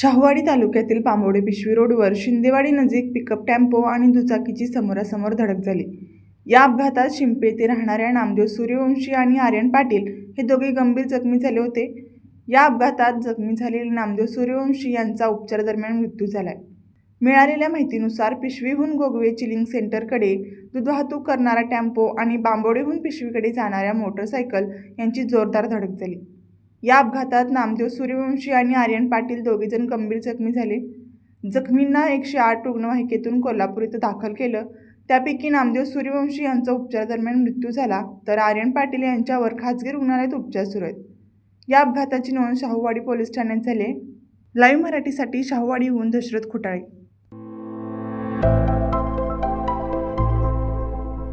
शाहवाडी तालुक्यातील पांबोडे पिशवी रोडवर शिंदेवाडी नजीक पिकअप टॅम्पो आणि दुचाकीची समोरासमोर धडक झाली. या अपघातात शिंपे येथे राहणाऱ्या नामदेव सूर्यवंशी आणि आर्यन पाटील हे दोघे गंभीर जखमी झाले होते. या अपघातात जखमी झालेले नामदेव सूर्यवंशी यांचा उपचार दरम्यान मृत्यू झालाय. मिळालेल्या माहितीनुसार पिशवीहून गोगवे चिलिंग सेंटरकडे दूध वाहतूक करणारा टेम्पो आणि बांबोडेहून पिशवीकडे जाणाऱ्या मोटरसायकल यांची जोरदार धडक झाली. या अपघातात नामदेव सूर्यवंशी आणि आर्यन पाटील दोघेजण गंभीर जखमी झाले. जखमींना एकशे आठ रुग्णवाहिकेतून कोल्हापूर इथं दाखल केलं. त्यापैकी नामदेव सूर्यवंशी यांचा उपचारादरम्यान मृत्यू झाला तर आर्यन पाटील यांच्यावर खाजगी रुग्णालयात उपचार सुरू आहेत. या अपघाताची नोंद शाहूवाडी पोलीस ठाण्यात झाली लाईव्ह मराठीसाठी शाहूवाडीहून दशरथ खुटाळे.